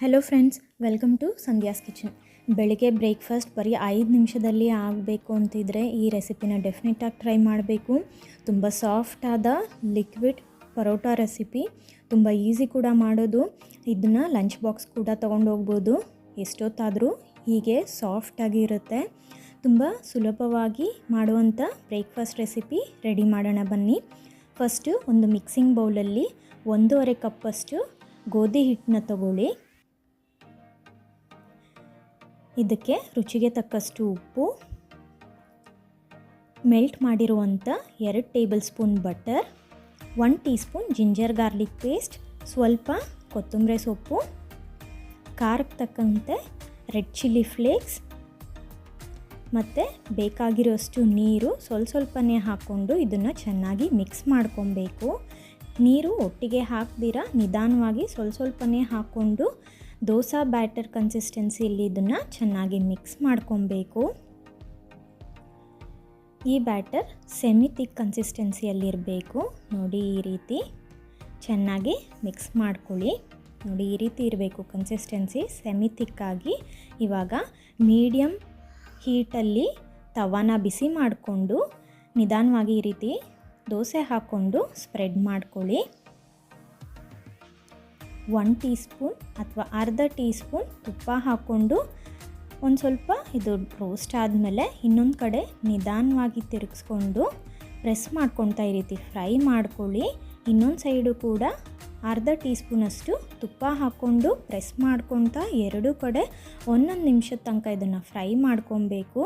Hello friends welcome to Sandhya's kitchen ಬೆಳಿಗ್ಗೆ breakfast ಬರೀ ಐದು ನಿಮಿಷದಲ್ಲಿ ಆಗಬೇಕು ಅಂತಿದ್ರೆ ಈ ರೆಸಿಪಿನ ಡೆಫಿನೆಟಾಗಿ ಟ್ರೈ ಮಾಡಬೇಕು. ತುಂಬ ಸಾಫ್ಟಾದ ಲಿಕ್ವಿಡ್ ಪರೋಟ ರೆಸಿಪಿ ತುಂಬ ಈಸಿ ಕೂಡ ಮಾಡೋದು. ಇದನ್ನು ಲಂಚ್ ಬಾಕ್ಸ್ ಕೂಡ ತೊಗೊಂಡು ಹೋಗ್ಬೋದು. ಎಷ್ಟೊತ್ತಾದರೂ ಹೀಗೆ ಸಾಫ್ಟಾಗಿ ಇರುತ್ತೆ. ತುಂಬ ಸುಲಭವಾಗಿ ಮಾಡುವಂಥ ಬ್ರೇಕ್ಫಾಸ್ಟ್ ರೆಸಿಪಿ ರೆಡಿ ಮಾಡೋಣ ಬನ್ನಿ. ಫಸ್ಟು ಒಂದು ಮಿಕ್ಸಿಂಗ್ ಬೌಲಲ್ಲಿ ಒಂದೂವರೆ ಕಪ್ಪಷ್ಟು ಗೋಧಿ ಹಿಟ್ಟನ್ನ ತಗೊಳ್ಳಿ. ಇದಕ್ಕೆ ರುಚಿಗೆ ತಕ್ಕಷ್ಟು ಉಪ್ಪು ಮೆಲ್ಟ್ ಮಾಡಿರುವಂಥ ಎರಡು tablespoon butter one teaspoon ginger garlic paste ಸ್ವಲ್ಪ ಕೊತ್ತಂಬರಿ ಸೊಪ್ಪು, ಖಾರಕ್ಕೆ ತಕ್ಕಂತೆ ರೆಡ್ ಚಿಲ್ಲಿ ಫ್ಲೇಕ್ಸ್ ಮತ್ತು ಬೇಕಾಗಿರೋಷ್ಟು ನೀರು ಸ್ವಲ್ಪ ಸ್ವಲ್ಪನೇ ಹಾಕ್ಕೊಂಡು ಇದನ್ನು ಚೆನ್ನಾಗಿ ಮಿಕ್ಸ್ ಮಾಡ್ಕೊಬೇಕು. ನೀರು ಒಟ್ಟಿಗೆ ಹಾಕ್ದಿರ ನಿಧಾನವಾಗಿ ಸ್ವಲ್ಪ ಸ್ವಲ್ಪನೇ ಹಾಕ್ಕೊಂಡು ದೋಸಾ ಬ್ಯಾಟರ್ ಕನ್ಸಿಸ್ಟೆನ್ಸಿಯಲ್ಲಿ ಇದನ್ನು ಚೆನ್ನಾಗಿ ಮಿಕ್ಸ್ ಮಾಡ್ಕೊಬೇಕು. ಈ ಬ್ಯಾಟರ್ ಸೆಮಿ ತಿಕ್ ಕನ್ಸಿಸ್ಟೆನ್ಸಿಯಲ್ಲಿರಬೇಕು ನೋಡಿ ಈ ರೀತಿ ಚೆನ್ನಾಗಿ ಮಿಕ್ಸ್ ಮಾಡ್ಕೊಳ್ಳಿ. ನೋಡಿ ಈ ರೀತಿ ಇರಬೇಕು ಕನ್ಸಿಸ್ಟೆನ್ಸಿ ಸೆಮಿ ತಿಕ್ಕಾಗಿ ಇವಾಗ ಮೀಡಿಯಮ್ ಹೀಟಲ್ಲಿ ತವಾನ ಬಿಸಿ ಮಾಡಿಕೊಂಡು ನಿಧಾನವಾಗಿ ಈ ರೀತಿ ದೋಸೆ ಹಾಕ್ಕೊಂಡು ಸ್ಪ್ರೆಡ್ ಮಾಡ್ಕೊಳ್ಳಿ. ಒನ್ ಟೀ ಸ್ಪೂನ್ ಅಥವಾ ಅರ್ಧ ಟೀ ಸ್ಪೂನ್ ತುಪ್ಪ ಹಾಕ್ಕೊಂಡು ಒಂದು ಸ್ವಲ್ಪ ಇದು ರೋಸ್ಟ್ ಆದಮೇಲೆ ಇನ್ನೊಂದು ಕಡೆ ನಿಧಾನವಾಗಿ ತಿರುಗಿಸ್ಕೊಂಡು ಪ್ರೆಸ್ ಮಾಡ್ಕೊತಾ ಈ ರೀತಿ ಫ್ರೈ ಮಾಡ್ಕೊಳ್ಳಿ. ಇನ್ನೊಂದು ಸೈಡು ಕೂಡ ಅರ್ಧ ಟೀ ಸ್ಪೂನಷ್ಟು ತುಪ್ಪ ಹಾಕ್ಕೊಂಡು ಪ್ರೆಸ್ ಮಾಡ್ಕೊತಾ ಎರಡೂ ಕಡೆ ಒಂದೊಂದು ನಿಮಿಷದ ತನಕ ಇದನ್ನು ಫ್ರೈ ಮಾಡ್ಕೊಬೇಕು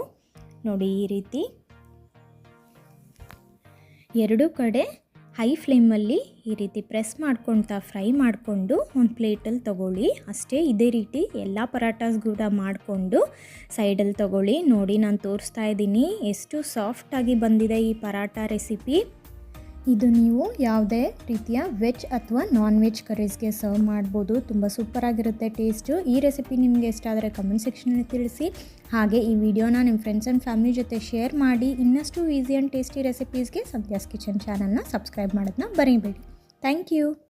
ನೋಡಿ ಈ ರೀತಿ ಎರಡೂ ಕಡೆ ಹೈ ಫ್ಲೇಮಲ್ಲಿ ಈ ರೀತಿ ಪ್ರೆಸ್ ಮಾಡ್ಕೊಳ್ತಾ ಫ್ರೈ ಮಾಡಿಕೊಂಡು ಒಂದು ಪ್ಲೇಟಲ್ಲಿ ತೊಗೊಳ್ಳಿ. ಅಷ್ಟೇ ಇದೇ ರೀತಿ ಎಲ್ಲ ಪರಾಟಾಸ್ ಕೂಡ ಮಾಡಿಕೊಂಡು ಸೈಡಲ್ಲಿ ತೊಗೊಳ್ಳಿ. ನೋಡಿ, ನಾನು ತೋರಿಸ್ತಾ ಇದ್ದೀನಿ. ಎಷ್ಟು ಸಾಫ್ಟಾಗಿ ಬಂದಿದೆ ಈ ಪರಾಟ ರೆಸಿಪಿ ಇದು ನೀವು ಯಾವುದೇ ರೀತಿಯ ವೆಜ್ ಅಥವಾ ನಾನ್ ವೆಜ್ ಕರೀಸ್ಗೆ ಸರ್ವ್ ಮಾಡ್ಬೋದು. ತುಂಬ ಸೂಪರಾಗಿರುತ್ತೆ ಟೇಸ್ಟು ಈ ರೆಸಿಪಿ ನಿಮಗೆ ಇಷ್ಟ ಆದರೆ ಕಮೆಂಟ್ ಸೆಕ್ಷನಲ್ಲಿ ತಿಳಿಸಿ. ಹಾಗೆ ಈ ವಿಡಿಯೋನ ನಿಮ್ಮ ಫ್ರೆಂಡ್ಸ್ ಆ್ಯಂಡ್ ಫ್ಯಾಮಿಲಿ ಜೊತೆ ಶೇರ್ ಮಾಡಿ. ಇನ್ನಷ್ಟು ಈಸಿ ಆ್ಯಂಡ್ ಟೇಸ್ಟಿ ರೆಸಿಪೀಸ್ಗೆ ಸತ್ಯಾಸ್ ಕಿಚನ್ ಚಾನಲ್ನ ಸಬ್ಸ್ಕ್ರೈಬ್ ಮಾಡೋದನ್ನ ಬರೀಬೇಡಿ ಥ್ಯಾಂಕ್ ಯು